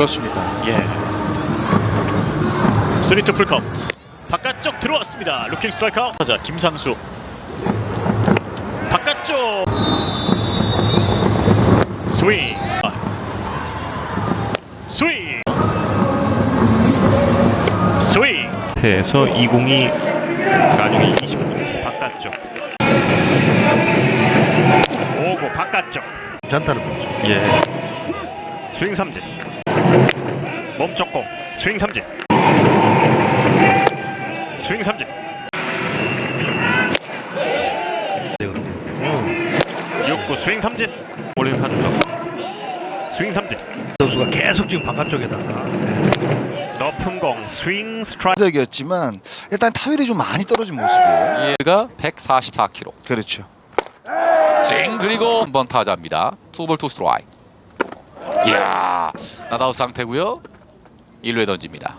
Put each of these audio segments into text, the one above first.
그렇습니다. 예. 3투 풀카운트. 바깥쪽 들어왔습니다. 루킹 스트라이크. 자, 김상수. 바깥쪽. 스윙. 아. 스윙. 스윙. 에서 202 가중이 20분 바깥쪽 오고 바깥쪽 괜찮다는 거죠. 예 스윙 삼진 몸쪽 공 스윙 삼진 스윙 삼진 네, 그러면. 6구 스윙 삼진 올린 한주석 스윙 삼진 선수가 계속 지금 바깥쪽에다가 네. 높은 공 스윙 스트라이크 득이었지만 일단 타율이 좀 많이 떨어진 모습이에요. 얘가 144km. 그렇죠. 스윙 그리고 한번 타자입니다. 투볼 투 스트라이크. 이야 나다우 상태고요. 1루에 던집니다.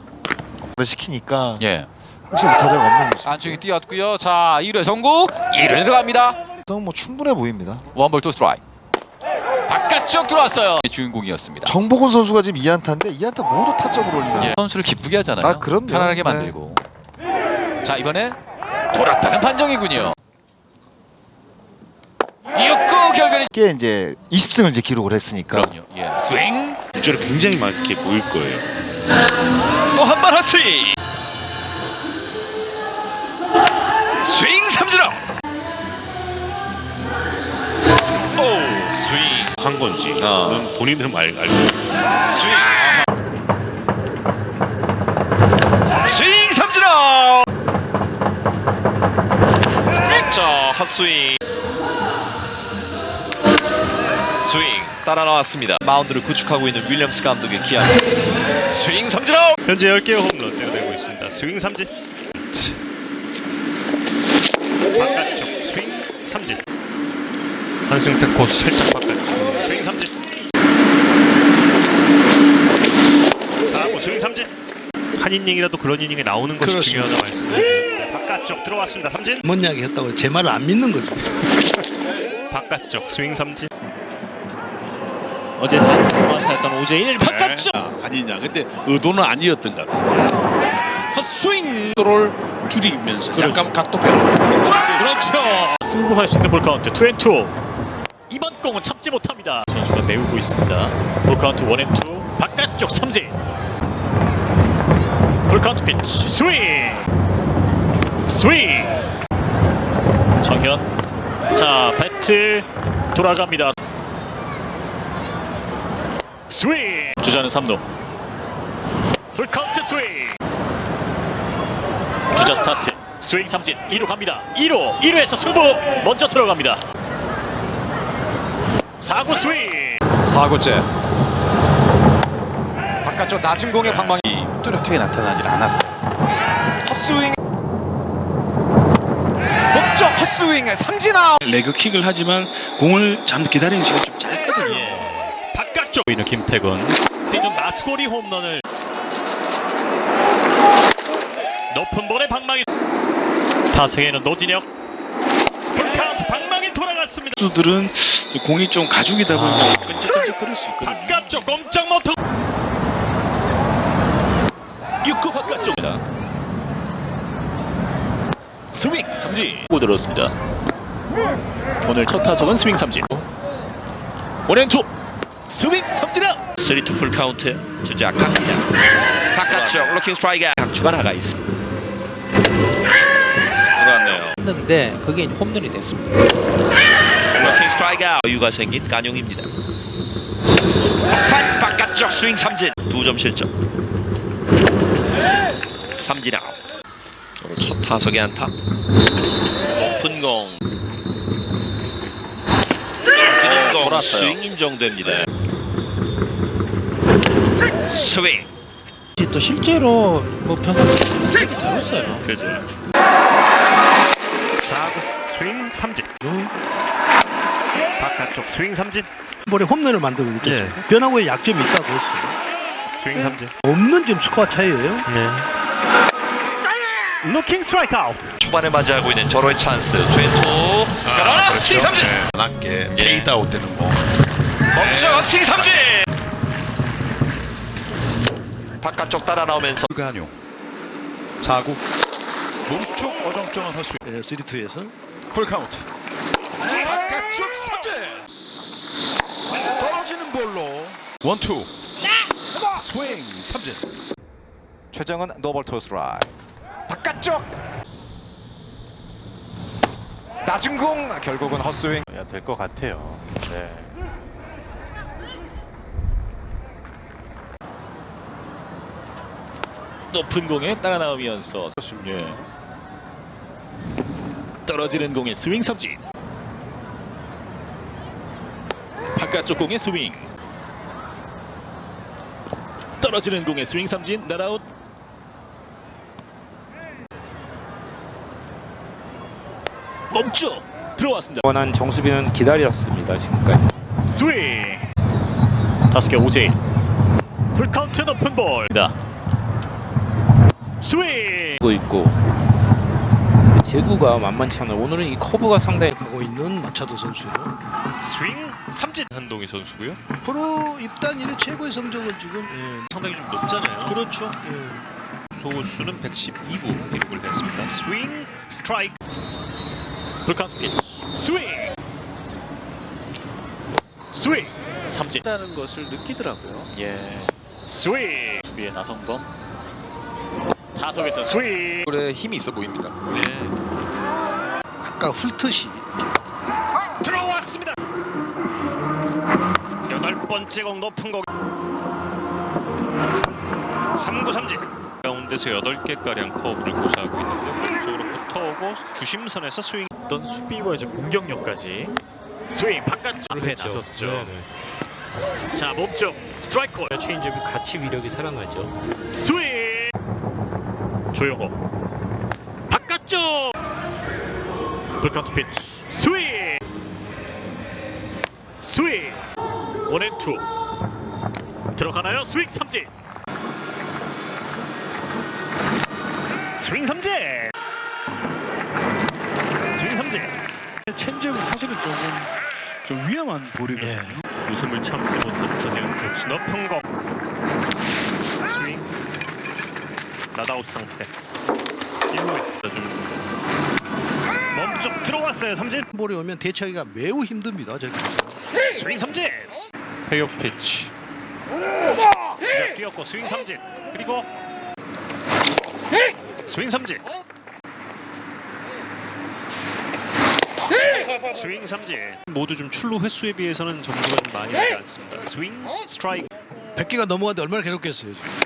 그걸 시키니까 예. 확실히 타자가 없는 모습. 안중이 뛰었고요. 자 1루에 성공. 1루에 들어갑니다. 뭐 충분해 보입니다. 원볼 투 스트라이크. 바깥쪽 들어왔어요. 주인공이었습니다. 정복원 선수가 지금 2안타인데 2안타 모두 타점을 올리는. 예. 선수를 기쁘게 하잖아요. 아, 그럼요. 편안하게 네. 만들고. 자 이번에 돌았다는 판정이군요. 6구 결과는 게 이제 20승을 이제 기록을 했으니까. 그럼요. 예. 스윙 실제로 굉장히 많게 보일 거예요. 또 한 번 헛스윙. 스윙 삼진아. 오 스윙 한 건지 는 본인들은 알, 알고 스윙 삼진아. 자 헛스윙. 스윙 따라 나왔습니다. 마운드를 구축하고 있는 윌리엄스 감독의 기합. 스윙 삼진 아웃. 현재 10개의 홈런 때려내고 있습니다. 스윙 삼진. 바깥쪽 스윙 삼진. 한승태 코스 살짝 바깥쪽 스윙 삼진. 4구 스윙 삼진. 한 이닝이라도 그런 이닝에 나오는 것이 그렇습니다. 중요하다 말씀드립니다. 바깥쪽 들어왔습니다. 삼진. 뭔 이야기 했다고 제 말을 안 믿는 거죠. 바깥쪽 스윙 삼진. 어제 4타수 안타였던 오재일 바깥쪽 아니냐. 근데 의도는 아니었던 것 같아요. 헛스윙 를 줄이면서 약간 각도 변 그렇죠 승부할 수 있는 볼 카운트 투앤투. 이번 공은 참지 못합니다. 선수가 메우고 있습니다. 볼 카운트 원앤투 바깥쪽 삼진. 볼 카운트 피치 스윙. 스윙. 정현. 자 배트 돌아갑니다. 스윙. 주자는 3루. 풀 카운트 스윙. 주자 스타트. 스윙 삼진 2루 갑니다. 2루 1루에서 승부 먼저 들어갑니다. 4구 스윙. 4구째 바깥쪽 낮은 공의 방망이 뚜렷하게 나타나질 않았어요 헛스윙 목적 헛스윙의 삼진 아웃 레그 킥을 하지만 공을 잠 기다리는 시간이 좀. 바깥 쪽 보이는 김태군 시즌 마스코리 홈런을 높은 볼의 방망이 타석에는 노진혁 풀카운트 방망이 돌아갔습니다. 선수들은 이제 공이 좀 가죽이다 보니까 끈적끈적 거릴 수 있거든요. 바깥쪽 꼼짝 못하고 6구 바깥쪽입니다. 스윙 삼진 고 들었습니다. 오늘 첫 타석은 스윙 삼진. 원앤투 스윙 삼진아! 3투 풀 카운트 주자 강야 바깥쪽 로킹 스트라이크. 강추가 나가 있습니다. 들어왔네요. 했는데 그게 홈런이 됐습니다. 로킹 스트라이크 여유가 생긴 간용입니다. 반 바깥쪽 스윙 삼진. 두점 실점. 삼진 아웃. 오늘 첫 타석의 안타. 높은 공. 그냥 공 스윙 인정됩니다 스윙 또 실제로 뭐 변상치 되게 잘했어요 그죠 4구 스윙 삼진. 바깥쪽 스윙 삼진. 볼에 홈런을 만들고 있겠습니다. 변화구에 약점이 있다고 했어요. 스윙 삼진. 없는 지금 스코어 차이예요. 네. 루킹 스트라이크 아웃. 초반에 맞이하고 있는 절호의 찬스 트웬투 그러나 스윙 삼진 낮게 페이드 아웃 되는 공. 멈춰 스윙 삼진 바깥쪽 따라 나오면서. 불가용. 4구. 몸쪽 어정쩡한 헛스윙 네, 3-2에서 풀카운트. 바깥쪽 삼진. 떨어지는 볼로. 원투. 스윙 삼진. 최정은 노벌 토스 라이 바깥쪽. 낮은 공 결국은 헛스윙 될 것 같아요. 네. 높은 공에 따라 나오면서 예. 떨어지는 공의 스윙 삼진. 바깥쪽 공의 스윙. 떨어지는 공의 스윙 삼진 나라웃. 멈춰! 들어왔습니다. 원한 정수빈은 기다렸습니다 지금까지. 스윙! 다섯 개 오제. 풀카운트 높은 볼이다 스윙 고 있고 제구가 만만치 않아요 오늘은 이 커브가 상당히 가고 있는 마차도 선수예요. 스윙 삼진 한동희 선수고요. 프로 입단 이래 최고의 성적은 지금 예, 상당히 좀 높잖아요. 그렇죠. 예. 소수는 112구 기록을 했습니다. 스윙 스트라이크 풀카운트 pitch. 스윙 스윙 삼진 다는 것을 느끼더라고요. 예 스윙 수비의 나성범 타석에서 스윙. 볼에 힘이 있어 보입니다. 아까 훑듯이. 들어왔습니다. 여덟 번째 공 높은 공. 3구 삼진. 가운데서 8개가량 커브를 고수하고 있는데 왼쪽으로 붙어오고 주심선에서 스윙. 어떤 수비와 이제 공격력까지 스윙 바깥쪽으로 해 나섰죠. 자 몸쪽 스트라이크 콜 체인지업이 같이 위력이 살아나죠. 스윙 조용호. 바깥쪽! 풀카운트 피치. 스윙! 스윙! 원앤투. 들어가나요? 스윙 삼진. 스윙 삼진. 스윙 삼진. 체인지업은 사실은 조금 좀 위험한 볼이거든요. 웃음을 참지 못한 코치 높은 공. 나다웃 상태. 1루에 좀 멈쩍 들어왔어요 삼진. 볼이 오면 대처하기가 매우 힘듭니다. 저렇게. 스윙 삼진. 페이오 피치. 주자 뛰었고 스윙 삼진. 그리고 스윙 삼진. 스윙 삼진. 모두 좀 출루 횟수에 비해서는 점수가 좀 많이 나지 않습니다. 스윙 스트라이크. 100개가 넘어갔는데 얼마나 괴롭겠어요. 지금.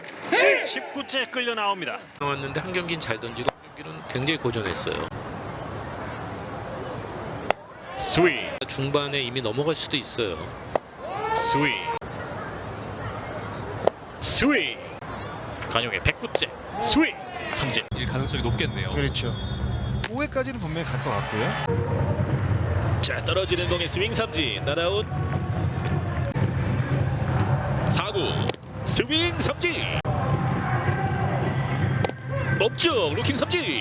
19째 끌려 나옵니다. 나왔는데 한 경기는 잘 던지고 한 경기는 굉장히 고전했어요. 스윙. 중반에 이미 넘어갈 수도 있어요. 스윙. 스윙. 간용의 109째. 스윙. 삼진. 가능성이 높겠네요. 그렇죠. 5회까지는 분명히 갈 것 같고요. 자 떨어지는 공의 스윙 삼진. 나다웃 4구. 스윙 삼진 멈쪽 루킹 삼진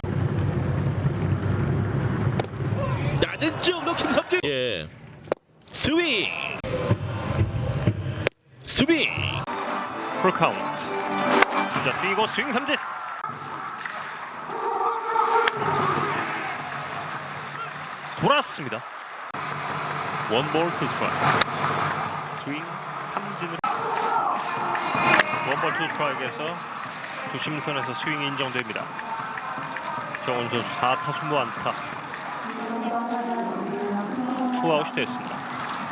낮은 쪽 루킹 삼진 예 스윙 스윙 풀 카운트. 주자 뛰고 스윙 삼진. 돌았습니다. 원볼 투 스트라이크. 스윙 삼진을 원볼 투 스트라이크에서 주심선에서 스윙이 인정됩니다. 정원 선수 4타수 무안타. 투아웃이 됐습니다.